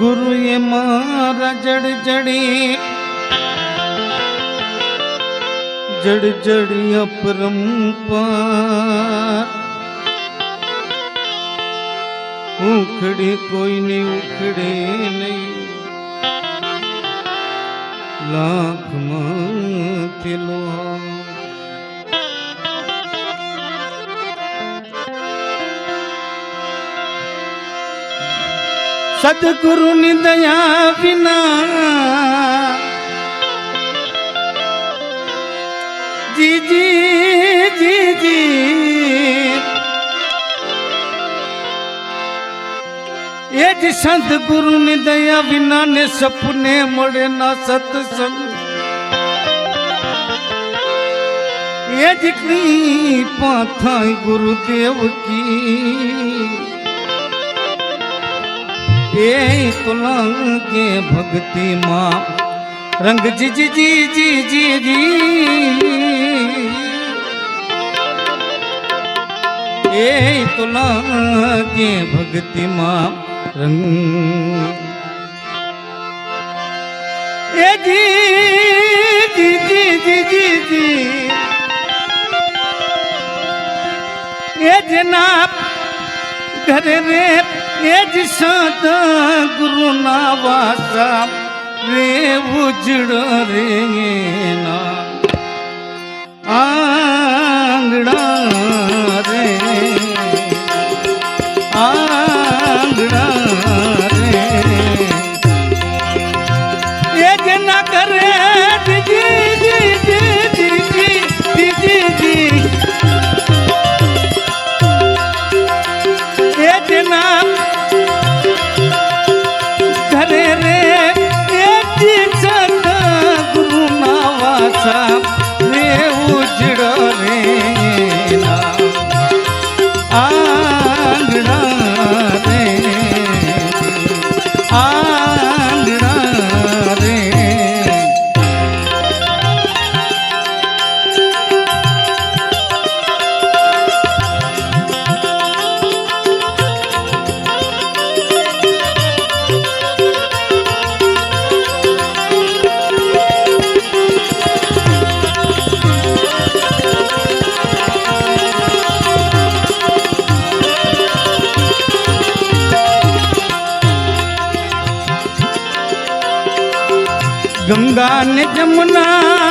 ગુરુએ મારા જડ જડી જડ જડી અપરંપાર ઉખડે કોઈને ઉખડે નહીં. લાખમાં પેલો સદગુરુની દયા વિના जी जी जी। ये जी संत गुरु ने दया बिना ने सपने मोड़े ना सत्संग। ये जितनी पाथा गुरुदेव की। ये तुलंग के भक्ति माँ। रंग जी जी जी जी जी जी। તો લાગે ભક્તિમાં રંગ. એ જી જી જી જી જી. જી એ જના ઘરે રે, એ જ સત ગુરુના વાસા રે ઉજડ રે ના આંગણા ગંગા ને જમુના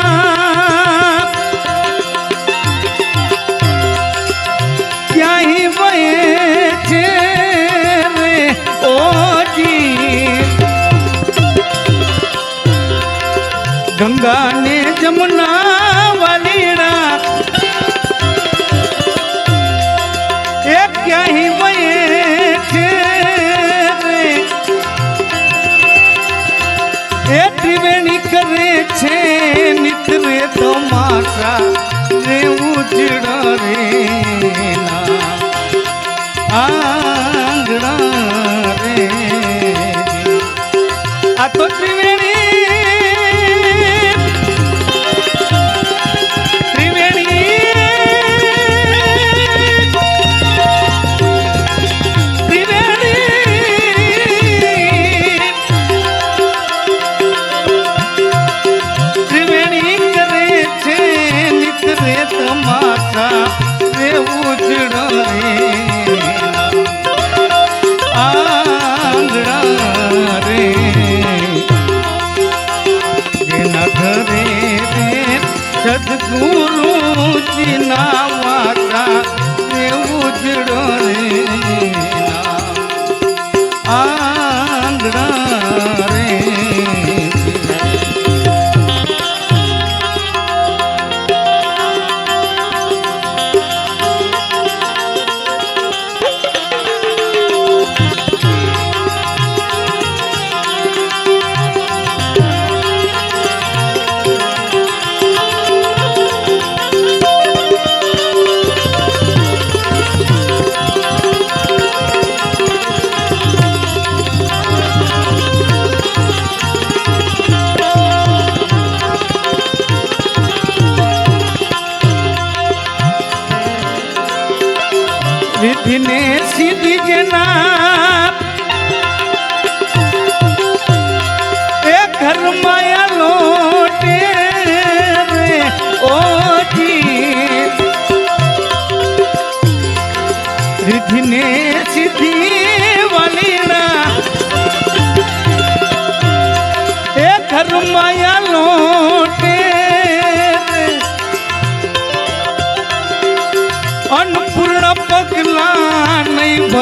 સદગુરુજી નામ લે સીધી જેના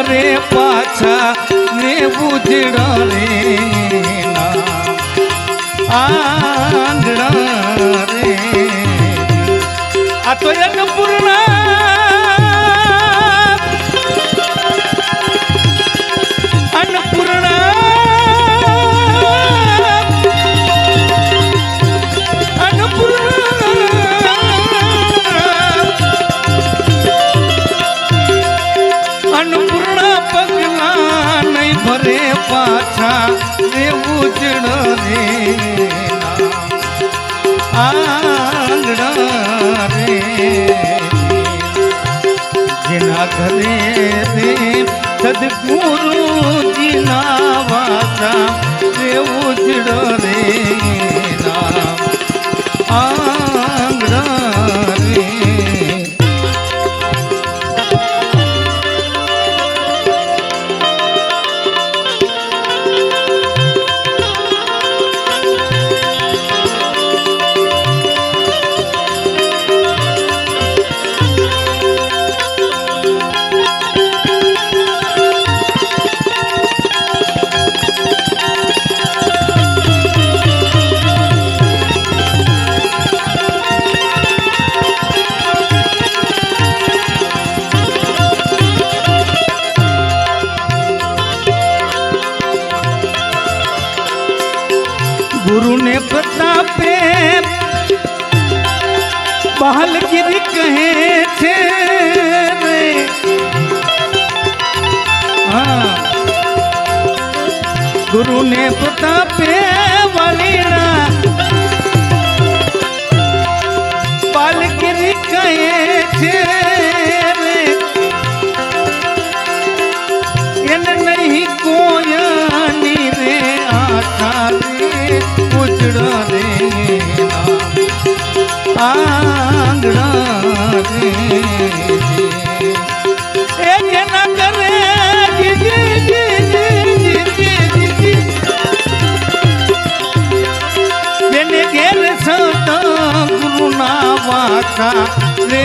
ભરે પાછા ને ઉજળ રે આંગણા રે. આ તો અન્નપૂર્ણા જેના ઘરે गुरु ने पता प्रतापे बालगिरी कहे थे हाँ। गुरु ने पता पे वाली ना આંગણા રે એ જેના કરે જેને ઘેર સત ગુરુના વાસા રે